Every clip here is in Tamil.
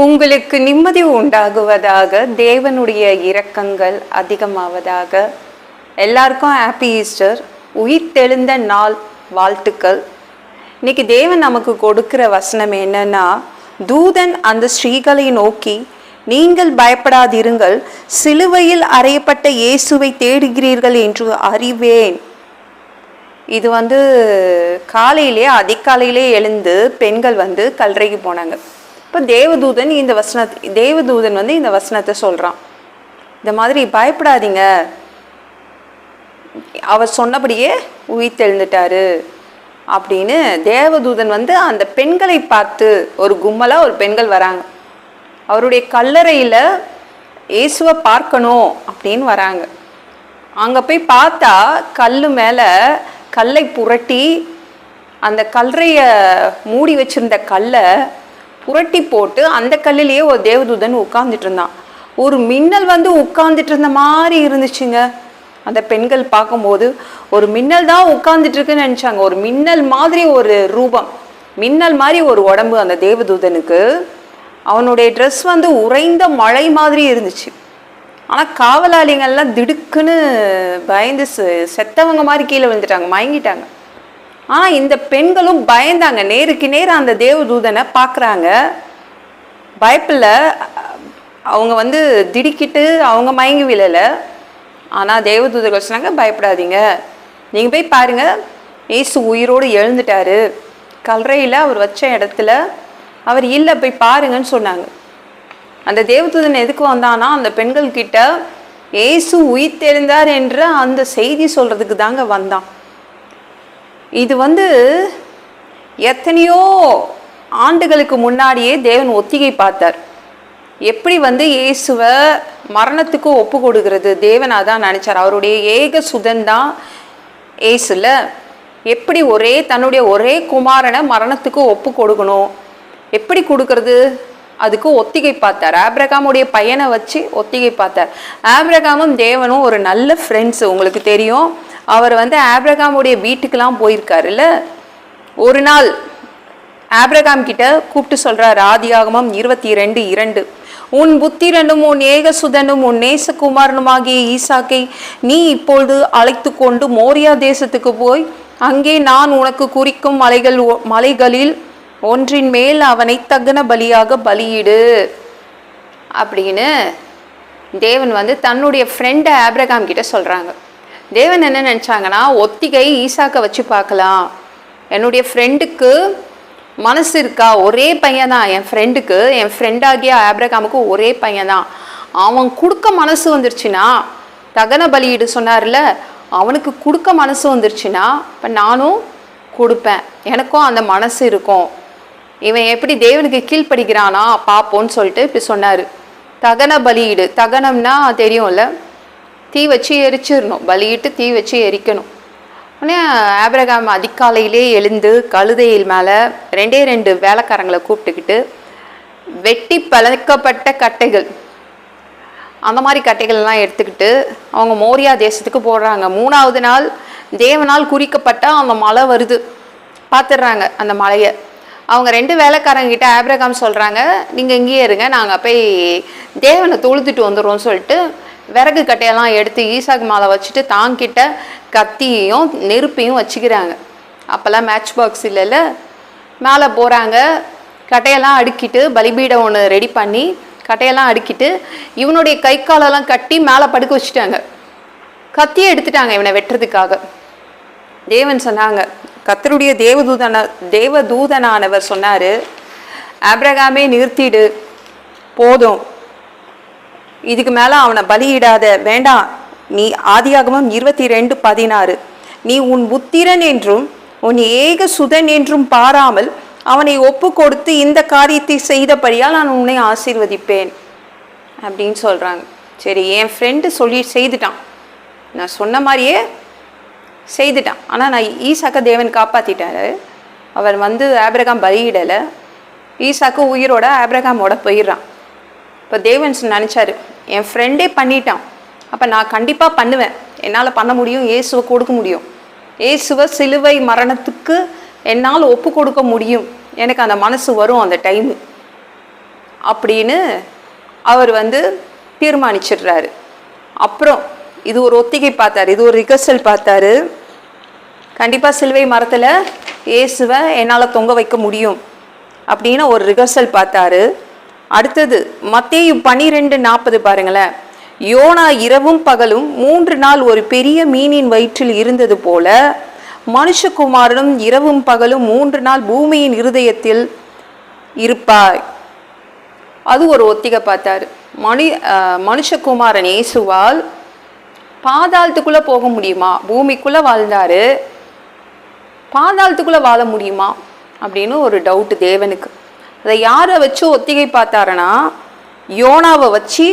உங்களுக்கு நிம்மதி உண்டாகுவதாக தேவனுடைய இரக்கங்கள் அதிகமாவதாக. எல்லாருக்கும் ஹாப்பி ஈஸ்டர் உயிர் தெழுந்த நாள் வாழ்த்துக்கள். இன்னைக்கு தேவன் நமக்கு கொடுக்கிற வசனம் என்னன்னா தூதன் அந்த ஸ்ரீகளை நோக்கி நீங்கள் பயப்படாதிருங்கள். சிலுவையில் அறையப்பட்ட இயேசுவை தேடுகிறீர்கள் என்று அறிவேன். இது வந்து காலையிலே அதிகாலையிலே எழுந்து பெண்கள் வந்து கல்லறைக்கு போனாங்க. இப்போ தேவதூதன் இந்த வசனத்தை தேவதூதன் வந்து இந்த வசனத்தை சொல்கிறான் இந்த மாதிரி பயப்படாதீங்க. அவர் சொன்னபடியே உயிர்த்தெழுந்துட்டாரு. அப்படின்னு தேவதூதன் வந்து அந்த பெண்களை பார்த்து ஒரு கும்மலாக ஒரு பெண்கள் வராங்க. அவருடைய கல்லறையில் இயேசுவை பார்க்கணும் அப்படின்னு வராங்க. அங்கே போய் பார்த்தா கல் மேலே கல்லை புரட்டி அந்த கல்லறையை மூடி வச்சிருந்த கல்லை புரட்டி போட்டு அந்த கல்லிலேயே ஒரு தேவதூதன் உட்கார்ந்துட்டு இருந்தான் ஒரு மின்னல் வந்து உட்கார்ந்துட்டு இருந்த மாதிரி இருந்துச்சுங்க. அந்த பெண்கள் பார்க்கும்போது ஒரு மின்னல் தான் உட்கார்ந்துட்டு இருக்குன்னு நினச்சாங்க. ஒரு மின்னல் மாதிரி ஒரு ரூபம் மின்னல் மாதிரி ஒரு உடம்பு அந்த தேவதூதனுக்கு. அவனுடைய ட்ரெஸ் வந்து உறைந்த மழை மாதிரி இருந்துச்சு. ஆனால் காவலாளிங்கள்லாம் திடுக்குன்னு பயந்து செ- செத்தவங்க மாதிரி கீழே விழுந்துட்டாங்க மயங்கிட்டாங்க. ஆனால் இந்த பெண்களும் பயந்தாங்க. நேருக்கு நேர் அந்த தேவதூதனை பார்க்குறாங்க. பயப்பில் அவங்க வந்து திடுக்கிட்டு அவங்க மயங்கி விழலை. ஆனால் தேவதூதர்கள் சொன்னாங்க பயப்படாதீங்க. நீங்கள் போய் பாருங்க. ஏசு உயிரோடு எழுந்துட்டாரு. கல்லறையில் அவர் வச்ச இடத்துல அவர் இல்லை போய் பாருங்கன்னு சொன்னாங்க. அந்த தேவதூதன் எதுக்கு வந்தானா அந்த பெண்கள் கிட்ட உயிர் தெரிந்தார் என்ற அந்த செய்தி சொல்கிறதுக்கு தாங்க வந்தான். இது வந்து எத்தனையோ ஆண்டுகளுக்கு முன்னாடியே தேவன் ஒத்திகை பார்த்தார். எப்படி வந்து இயேசுவை மரணத்துக்கு ஒப்பு கொடுக்கிறது? தேவன் அதான் நினச்சார். அவருடைய ஏக சுதன் தான் ஏசுல எப்படி ஒரே தன்னுடைய ஒரே குமாரனை மரணத்துக்கு ஒப்பு கொடுக்கணும்? எப்படி கொடுக்கறது? அதுக்கு ஒத்திகை பார்த்தார். ஆப்ரகாமுடைய பையனை வச்சு ஒத்திகை பார்த்தார். ஆப்ரகாமும் தேவனும் ஒரு நல்ல ஃப்ரெண்ட்ஸ் உங்களுக்கு தெரியும். அவர் வந்து ஆப்ரகாமுடைய வீட்டுக்கெல்லாம் போயிருக்காருல்ல? ஒரு நாள் ஆப்ரகாம் கிட்ட கூப்பிட்டு சொல்கிறார் ஆதியாகமம் இருபத்தி ரெண்டு இரண்டு. உன் புத்திரனும் உன் ஏகசுதனும் உன் நேசகுமாரனும் ஆகிய ஈசாக்கை நீ இப்பொழுது அழைத்து கொண்டு மோரியா தேசத்துக்கு போய் அங்கே நான் உனக்கு குறிக்கும் மலைகள் ஒ- மலைகளில் ஒன்றின் மேல் அவனை தகுன பலியாக பலியிடு. அப்படின்னு தேவன் வந்து தன்னுடைய ஃப்ரெண்டை ஆப்ரகாம் கிட்ட சொல்கிறாங்க தேவன் என்ன நினச்சாங்கன்னா ஒத்திகை ஈசாக்கை வச்சு பார்க்கலாம். என்னுடைய ஃப்ரெண்டுக்கு மனசு இருக்கா? ஒரே பையன் தான். என் ஃப்ரெண்டுக்கு என் ஃப்ரெண்டாகிய ஆப்ரகாமுக்கு ஒரே பையன் தான். அவன் கொடுக்க மனசு வந்துருச்சுன்னா தகன பலியிடு சொன்னார்ல அவனுக்கு கொடுக்க மனசு வந்துருச்சுன்னா இப்போ நானும் கொடுப்பேன். எனக்கும் அந்த மனசு இருக்கும். இவன் எப்படி தேவனுக்கு கீழ்ப்படிக்கிறானா பார்ப்போன்னு சொல்லிட்டு இப்படி சொன்னார். தகன பலியிடு. தகனம்னா தெரியும்ல தீ வச்சு எரிச்சிடணும். பலியிட்டு தீ வச்சு எரிக்கணும். உடனே ஆபிரகாம் அதிகாலையிலே எழுந்து கழுதையில் மேலே ரெண்டே ரெண்டு வேலைக்காரங்களை கூப்பிட்டுக்கிட்டு வெட்டி பழக்கப்பட்ட கட்டைகள். அந்த மாதிரி கட்டைகள்லாம் எடுத்துக்கிட்டு அவங்க மோரியா தேசத்துக்கு போடுறாங்க. மூணாவது நாள் தேவனால் குறிக்கப்பட்ட அந்த மலை வருது. பார்த்துடுறாங்க அந்த மலையை அவங்க ரெண்டு வேலைக்காரங்க கிட்ட ஆபிரகாம் சொல்கிறாங்க நீங்கள் இங்கேயே இருங்க நாங்கள் போய் தேவனை தொழுதுட்டு வந்துடுறோம்னு சொல்லிட்டு விறகு கட்டையெல்லாம் எடுத்து ஈசாக் மாலை வச்சுட்டு தாங்கிட்ட கத்தியையும் நெருப்பையும் வச்சுக்கிறாங்க. அப்போல்லாம் மேட்ச் பாக்ஸ் இல்லைல்ல? மேலே போகிறாங்க கட்டையெல்லாம் அடுக்கிட்டு பலிபீடம் ஒன்று ரெடி பண்ணி கட்டையெல்லாம் அடுக்கிட்டு இவனுடைய கை காலெல்லாம் கட்டி மேலே படுக்க வச்சுட்டாங்க. கத்தியை எடுத்துட்டாங்க இவனை வெட்டுறதுக்காக. தேவன் சொன்னாங்க கத்தருடைய தேவதூதன தேவதூதனானவர் சொன்னார் ஆப்ரகாமே நிறுத்திடு போதும். இதுக்கு மேலே அவனை பலியிடாத வேண்டாம் நீ ஆதியாகமம் இருபத்தி ரெண்டு பதினாறு. நீ உன் புத்திரன் என்றும் உன் ஏக சுதன் என்றும் பாராமல் அவனை ஒப்பு கொடுத்து இந்த காரியத்தை செய்தபடியால் நான் உன்னை ஆசீர்வதிப்பேன். அப்படின்னு சொல்கிறாங்க சரி என் ஃப்ரெண்டு சொல்லி செய்துட்டான். நான் சொன்ன மாதிரியே செய்துட்டான். ஆனால் நான் ஈசாக்க தேவன் காப்பாற்றிட்டாரு அவர் வந்து ஆப்ரகாம் பலியிடலை. ஈசாக்கு உயிரோட ஆப்ரகாமோட போயிடுறான். இப்போ தேவன்ஸ் நினச்சாரு என் ஃப்ரெண்டே பண்ணிட்டான். அப்போ நான் கண்டிப்பாக பண்ணுவேன். என்னால் பண்ண முடியும் இயேசுவை கொடுக்க முடியும். இயேசுவை சிலுவை மரணத்துக்கு என்னால் ஒப்பு கொடுக்க முடியும். எனக்கு அந்த மனசு வரும் அந்த டைமு அப்படின்னு அவர் வந்து தீர்மானிச்சிடுறாரு. அப்புறம் இது ஒரு ஒத்திகை பார்த்தாரு. இது ஒரு ரிகர்சல் பார்த்தாரு. கண்டிப்பாக சிலுவை மரத்தில் இயேசுவை என்னால் தொங்க வைக்க முடியும். அப்படின்னு ஒரு ரிகர்சல் பார்த்தாரு. அடுத்தது மத்தேயு பனிரெண்டு நாற்பது பாருங்களேன். யோனா இரவும் பகலும் மூன்று நாள் ஒரு பெரிய மீனின் வயிற்றில் இருந்தது போல மனுஷகுமாரனும் இரவும் பகலும் மூன்று நாள் பூமியின் இருதயத்தில் இருப்பாய். அது ஒரு ஒத்திகை பார்த்தாரு. மனு மனுஷகுமாரன் இயேசுவால் பாதாளத்துக்குள்ளே போக முடியுமா? பூமிக்குள்ளே வாழ்ந்தார். பாதாளத்துக்குள்ளே வாழ முடியுமா? அப்படின்னு ஒரு டவுட்டு தேவனுக்கு. அதை யாரை வச்சு ஒத்திகை பார்த்தாருன்னா யோனாவை வச்சு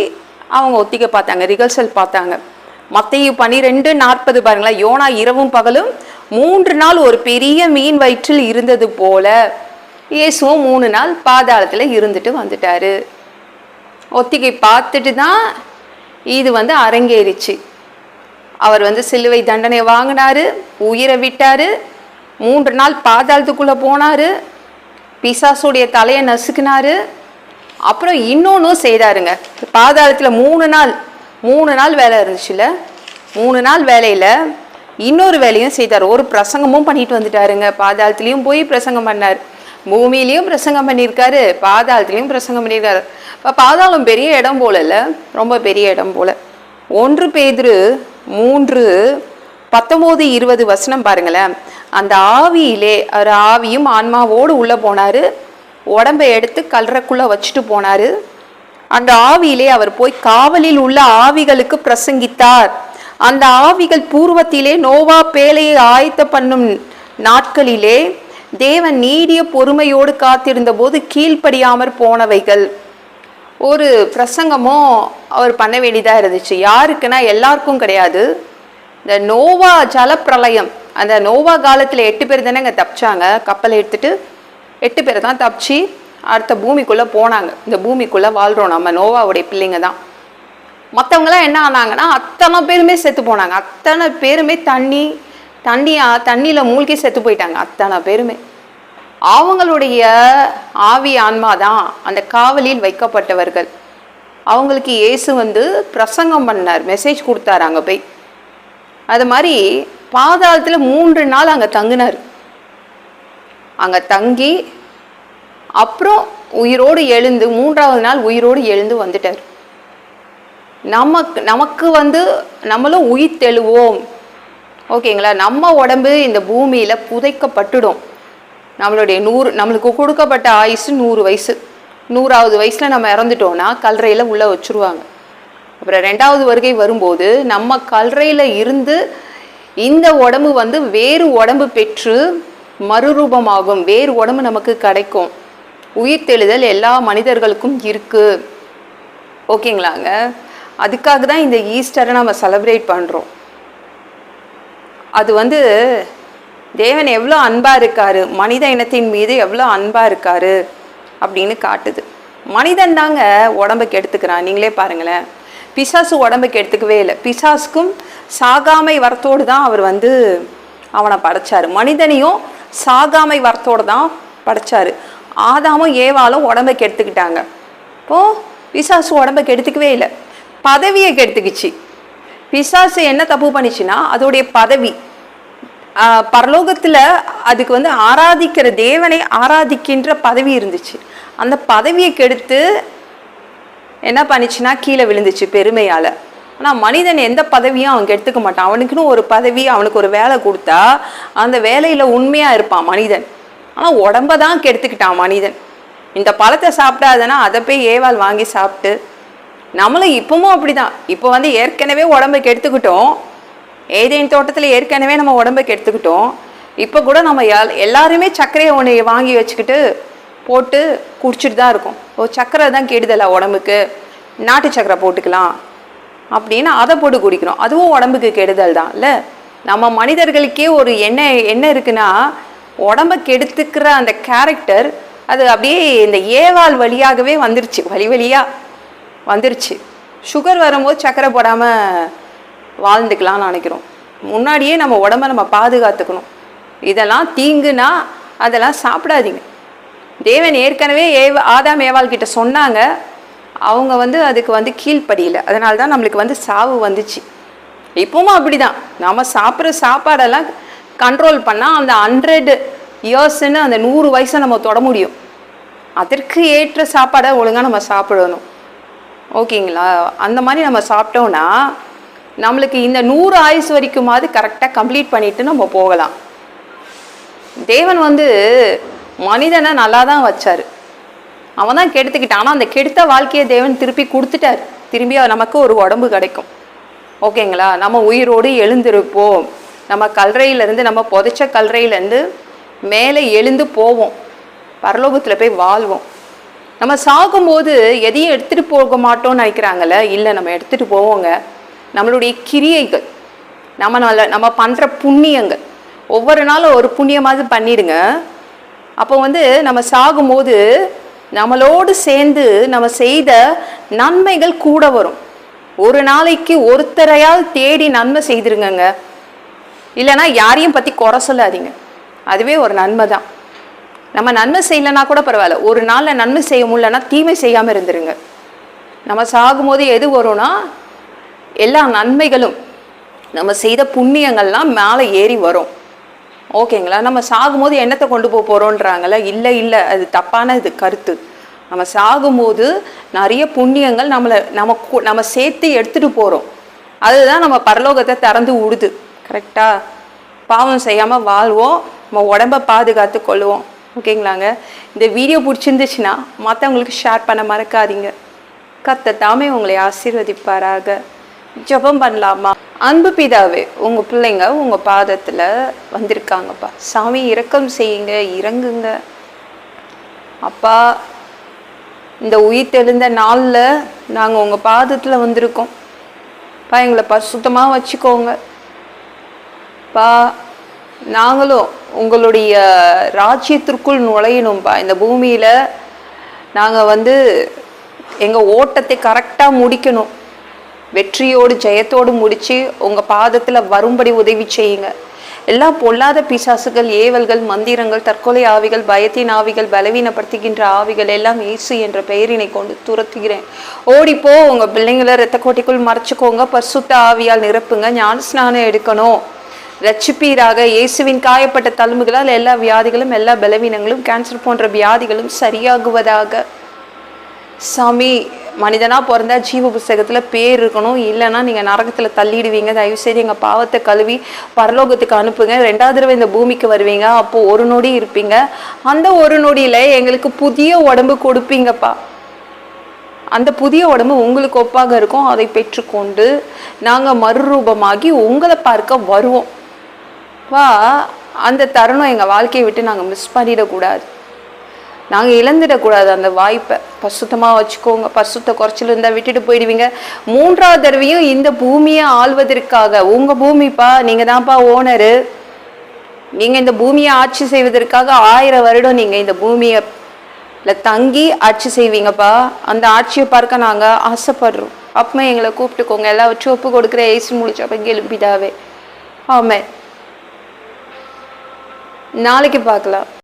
அவங்க ஒத்திகை பார்த்தாங்க ரிகர்சல் பார்த்தாங்க. மத்திய பனிரெண்டு நாற்பது பாருங்களேன் யோனா இரவும் பகலும் மூன்று நாள் ஒரு பெரிய மீன் வயிற்றில் இருந்தது போல இயேசுவும் மூணு நாள் பாதாளத்தில் இருந்துட்டு வந்துட்டாரு. ஒத்திகை பார்த்துட்டு தான் இது வந்து அரங்கேறிச்சு. அவர் வந்து சிலுவை தண்டனை வாங்கினாரு உயிரை விட்டாரு மூன்று நாள் பாதாளத்துக்குள்ளே போனாரு பிசாசுடைய தலையை நசுக்கினாரு. அப்புறம் இன்னொன்றும் செய்தாருங்க. பாதாளத்தில் மூணு நாள் மூணு நாள் வேலை இருந்துச்சுல மூணு நாள் வேலையில் இன்னொரு வேலையும் செய்தார். ஒரு பிரசங்கமும் பண்ணிட்டு வந்துட்டாருங்க. பாதாளத்துலேயும் போய் பிரசங்கம் பண்ணார். பூமியிலையும் பிரசங்கம் பண்ணியிருக்காரு. பாதாளத்துலேயும் பிரசங்கம் பண்ணியிருக்காரு. இப்போ பாதாளம் பெரிய இடம் போல இல்லை? ரொம்ப பெரிய இடம் போல. ஒன்று பேதிரு மூன்று பத்தொம்போது இருபது வசனம் பாருங்களேன். அந்த ஆவியிலே அவர் ஆவியும் ஆன்மாவோடு உள்ளே போனார். உடம்பை எடுத்து கல்றக்குள்ளே வச்சுட்டு போனார். அந்த ஆவியிலே அவர் போய் காவலில் உள்ள ஆவிகளுக்கு பிரசங்கித்தார். அந்த ஆவிகள் பூர்வத்திலே நோவா பேழையை ஆயத்த பண்ணும் நாட்களிலே தேவன் நீடிய பொறுமையோடு காத்திருந்த போது கீழ்ப்படியாமற் போனவைகள். ஒரு பிரசங்கமும் அவர் பண்ண வேண்டியதாக இருந்துச்சு. யாருக்குன்னா எல்லாருக்கும் கிடையாது. இந்த நோவா ஜலப்பிரளயம் அந்த நோவா காலத்தில் எட்டு பேர் தானே தப்பிச்சாங்க. கப்பலை எடுத்துகிட்டு எட்டு பேர் தான் தப்பிச்சு அடுத்த பூமிக்குள்ளே போனாங்க. இந்த பூமிக்குள்ளே வாழ்கிறோம் நம்ம நோவாவுடைய பிள்ளைங்க தான். மற்றவங்களாம் என்ன ஆனாங்கன்னா அத்தனை பேருமே செத்து போனாங்க. அத்தனை பேருமே தண்ணி தண்ணியாக தண்ணியில் மூழ்கி செத்து போயிட்டாங்க. அத்தனை பேருமே. அவங்களுடைய ஆவி ஆன்மா தான் அந்த காவலில் வைக்கப்பட்டவர்கள். அவங்களுக்கு இயேசு வந்து பிரசங்கம் பண்ணார். மெசேஜ் கொடுத்தாரு அங்கே போய். அது மாதிரி பாதாளத்தில் மூன்று நாள் அங்கே தங்கினார். அங்கே தங்கி அப்புறம் உயிரோடு எழுந்து மூன்றாவது நாள் உயிரோடு எழுந்து வந்துட்டார். நமக்கு நமக்கு வந்து நம்மளும் உயிர் தெழுவோம் ஓகேங்களா? நம்ம உடம்பு இந்த பூமியில் புதைக்கப்பட்டுடும். நம்மளுடைய நூறு நம்மளுக்கு கொடுக்கப்பட்ட ஆயுசு நூறு வயசு. நூறாவது வயசில் நம்ம இறந்துட்டோம்னா கல்லறையில் உள்ளே வச்சுருவாங்க. அப்புறம் ரெண்டாவது வருகை வரும்போது நம்ம கல்லறையில் இருந்து இந்த உடம்பு வந்து வேறு உடம்பு பெற்று மறுரூபமாகும். வேறு உடம்பு நமக்கு கிடைக்கும். உயிர் தெளிதல் எல்லா மனிதர்களுக்கும் இருக்குது ஓகேங்களாங்க? அதுக்காக தான் இந்த ஈஸ்டரை நம்ம செலப்ரேட் பண்ணுறோம் அது வந்து தேவன் எவ்வளோ அன்பாக இருக்காரு மனித இனத்தின் மீது எவ்வளோ அன்பாக இருக்காரு அப்படின்னு காட்டுது. மனிதன் தாங்க உடம்புக்கு எடுத்துக்கிறான். நீங்களே பாருங்களேன். பிசாசு உடம்புக்கு எடுத்துக்கவே இல்லை. பிசாசுக்கும் சாகாமை வரத்தோடு தான் அவர் வந்து அவனை படைச்சார். மனிதனையும் சாகாமை வரத்தோடு தான் படைச்சார். ஆதாமும் ஏவாலும் உடம்பை கெடுத்துக்கிட்டாங்க. இப்போ பிசாசு உடம்பை கெடுத்துக்கவே இல்லை. பதவியை கெடுத்துக்கிச்சு. பிசாசு என்ன தப்பு பண்ணிச்சுன்னா அதோடைய பதவி பரலோகத்தில் அதுக்கு வந்து ஆராதிக்கிற தேவனை ஆராதிக்கின்ற பதவி இருந்துச்சு. அந்த பதவியை கெடுத்து என்ன பண்ணிச்சுன்னா கீழே விழுந்துச்சு பெருமையால். ஆனால் மனிதன் எந்த பதவியும் அவன் எடுத்துக்க மாட்டான். அவனுக்குன்னு ஒரு பதவி அவனுக்கு ஒரு வேலை கொடுத்தா அந்த வேலையில் உண்மையாக இருப்பான் மனிதன். ஆனால் உடம்ப தான் கெடுத்துக்கிட்டான் மனிதன். இந்த பழத்தை சாப்பிடாதனா அதை போய் ஏவால் வாங்கி சாப்பிட்டு நம்மளும் இப்பவும் அப்படி தான் இப்போ வந்து ஏற்கனவே உடம்பை கெடுத்துக்கிட்டோம். ஏதேன் தோட்டத்தில் ஏற்கனவே நம்ம உடம்பை கெடுத்துக்கிட்டோம். இப்போ கூட நம்ம எல்லாருமே சர்க்கரையை ஒன்று வாங்கி வச்சுக்கிட்டு போட்டு குடிச்சிட்டு தான் இருக்கோம். ஓ சர்க்கரை தான் கெடுதலை உடம்புக்கு? நாட்டு சர்க்கரை போட்டுக்கலாம். அப்படின்னு அதை போட்டு குடிக்கிறோம் அதுவும் உடம்புக்கு கெடுதல் தான். இல்லை? நம்ம மனிதர்களுக்கே ஒரு என்ன என்ன இருக்குன்னா உடம்ப கெடுத்துக்கிற அந்த கேரக்டர் அது அப்படியே இந்த ஏவாள் வழியாகவே வந்துருச்சு. வழி வழியாக வந்துருச்சு. சுகர் வரும்போது சக்கரை போடாமல் வாழ்ந்துக்கலாம்னு நினைக்கிறோம். முன்னாடியே நம்ம உடம்ப நம்ம பாதுகாத்துக்கணும். இதெல்லாம் தீங்குனா அதெல்லாம் சாப்பிடாதீங்க. தேவன் ஏற்கனவே ஏவ ஆதாம் ஏவாள் கிட்ட சொன்னாங்க. அவங்க வந்து அதுக்கு வந்து கீழ்ப்படியில். அதனால தான் நம்மளுக்கு வந்து சாவு வந்துச்சு. இப்பவும் அப்படிதான். நம்ம சாப்பிட்ற சாப்பாடெல்லாம் கண்ட்ரோல் பண்ணால் அந்த ஹண்ட்ரட் இயர்ஸ்ன்னு அந்த நூறு வயசை நம்ம தொட முடியும். அதற்கு ஏற்ற சாப்பாடை ஒழுங்காக நம்ம சாப்பிடணும். ஓகேங்களா? அந்த மாதிரி நம்ம சாப்பிட்டோன்னா நம்மளுக்கு இந்த நூறு ஆயுசு வரைக்குமாவது கரெக்டாக கம்ப்ளீட் பண்ணிட்டு நம்ம போகலாம். தேவன் வந்து மனிதனை நல்லா தான் வச்சார். அவன் தான் கெடுத்துக்கிட்டான். ஆனால் அந்த கெடுத்த வாழ்க்கையை தேவன் திருப்பி கொடுத்துட்டார். திரும்பி நமக்கு ஒரு உடம்பு கிடைக்கும். ஓகேங்களா? நம்ம உயிரோடு எழுந்திருப்போம். நம்ம கல்றையிலேருந்து நம்ம புதைச்ச கல்றையிலேருந்து மேலே எழுந்து போவோம். பரலோகத்தில் போய் வாழ்வோம். நம்ம சாகும்போது எதையும் எடுத்துகிட்டு போக மாட்டோம்னு நினைக்கிறாங்கல்ல? இல்லை நம்ம எடுத்துகிட்டு போவோங்க. நம்மளுடைய கிரியைகள் நம்ம நல்ல நம்ம பண்ணுற புண்ணியங்கள். ஒவ்வொரு நாளும் ஒரு புண்ணியமாவது பண்ணிடுங்க. அப்போ வந்து நம்ம சாகும்போது நம்மளோடு சேர்ந்து நம்ம செய்த நன்மைகள் கூட வரும். ஒரு நாளைக்கு ஒருத்தரையால் தேடி நன்மை செய்திருங்கங்க. இல்லைன்னா யாரையும் பற்றி குறை சொல்லாதீங்க. அதுவே ஒரு நன்மை தான். நம்ம நன்மை செய்யலைன்னா கூட பரவாயில்ல. ஒரு நாளில் நன்மை செய்ய முடியலன்னா தீமை செய்யாமல் இருந்துருங்க. நம்ம சாகும்போது எது வரும்னா எல்லா நன்மைகளும் நம்ம செய்த புண்ணியங்கள்லாம் மேலே ஏறி வரும். ஓகேங்களா? நம்ம சாகும்போது என்னத்தை கொண்டு போக போகிறோன்றாங்கள இல்லை இல்லை. அது தப்பான இது கருத்து. நம்ம சாகும்போது நிறைய புண்ணியங்கள் நம்மளை நம்ம நம்ம சேர்த்து எடுத்துகிட்டு போகிறோம் அதுதான் நம்ம பரலோகத்தை திறந்து விடுது கரெக்டாக பாவம் செய்யாமல் வாழ்வோம். நம்ம உடம்ப பாதுகாத்து கொள்வோம். ஓகேங்களாங்க? இந்த வீடியோ பிடிச்சிருந்துச்சுன்னா மற்றவங்களுக்கு ஷேர் பண்ண மறக்காதீங்க. கத்த தாமே உங்களை ஆசீர்வதிப்பாராக. ஜெபம் பண்ணலாமா? அன்பு பிதாவே உங்கள் பிள்ளைங்க உங்கள் பாதத்தில் வந்திருக்காங்கப்பா. சாமி இரக்கம் செய்யுங்க இறங்குங்க. அப்பா இந்த உயிர் தெளிந்த நாளில் நாங்கள் உங்கள் பாதத்தில் வந்திருக்கோம். பா எங்களை பரிசுத்தமா வச்சுக்கோங்க. பா நாங்களும் உங்களுடைய ராஜ்யத்திற்குள் நுழையணும்ப்பா இந்த பூமியில் நாங்கள் வந்து எங்கள் ஓட்டத்தை கரெக்டாக முடிக்கணும். வெற்றியோடு ஜெயத்தோடு முடிச்சு உங்க பாதத்துல வரும்படி உதவி செய்யுங்க. எல்லா பொல்லாத பிசாசுகள் ஏவல்கள் மந்திரங்கள் தற்கொலை ஆவிகள் பயத்தின் ஆவிகள் பலவீனப்படுத்துகின்ற ஆவிகள் எல்லாம் இயேசு என்ற பெயரினை கொண்டு துரத்துகிறேன். ஓடிப்போ உங்கள் பிள்ளைங்களை ரத்த கோட்டைக்குள் மறைச்சிக்கோங்க. பர்சுத்த ஆவியால் நிரப்புங்க. ஞான ஸ்நானம் எடுக்கணும். ரட்சிப்பீராக இயேசுவின் காயப்பட்ட தழும்புகளால் எல்லா வியாதிகளும் எல்லா பலவீனங்களும் கேன்சர் போன்ற வியாதிகளும் சரியாகுவதாக. சாமி மனிதனாக பிறந்தா ஜீவ புஸ்தகத்தில் பேர் இருக்கணும். இல்லைன்னா நீங்கள் நரகத்தில் தள்ளிடுவீங்க. தயவு செய்து எங்கள் பாவத்தை கழுவி பரலோகத்துக்கு அனுப்புங்க. ரெண்டாவது தடவை இந்த பூமிக்கு வருவீங்க. அப்போது ஒரு நொடி இருப்பீங்க. அந்த ஒரு நொடியில் எங்களுக்கு புதிய உடம்பு கொடுப்பீங்கப்பா. அந்த புதிய உடம்பு உங்களுக்கு ஒப்பாக இருக்கும். அதை பெற்றுக்கொண்டு நாங்கள் மறுரூபமாகி உங்களை பார்க்க வருவோம். வா அந்த தருணம் எங்கள் வாழ்க்கையை விட்டு நாங்கள் மிஸ் பண்ணிடக்கூடாது. நாங்கள் இழந்துடக்கூடாது அந்த வாய்ப்பை. பசுத்தமாக வச்சுக்கோங்க. பசுத்த குறைச்சல் இருந்தால் விட்டுட்டு போயிடுவீங்க. மூன்றாவது தடவையும் இந்த பூமியை ஆள்வதற்காக உங்கள் பூமிப்பா நீங்கள் தான்ப்பா ஓனரு. நீங்கள் இந்த பூமியை ஆட்சி செய்வதற்காக ஆயிரம் வருடம் நீங்கள் இந்த பூமியை தங்கி ஆட்சி செய்வீங்கப்பா. அந்த ஆட்சியை பார்க்க நாங்கள் ஆசைப்படுறோம். அப்பமே எங்களை கூப்பிட்டுக்கோங்க. எல்லாவற்றையும் ஒப்பு கொடுக்குற ஏசு முடிச்சப்ப கெலும்பிதாவே ஆமே நாளைக்கு பார்க்கலாம்.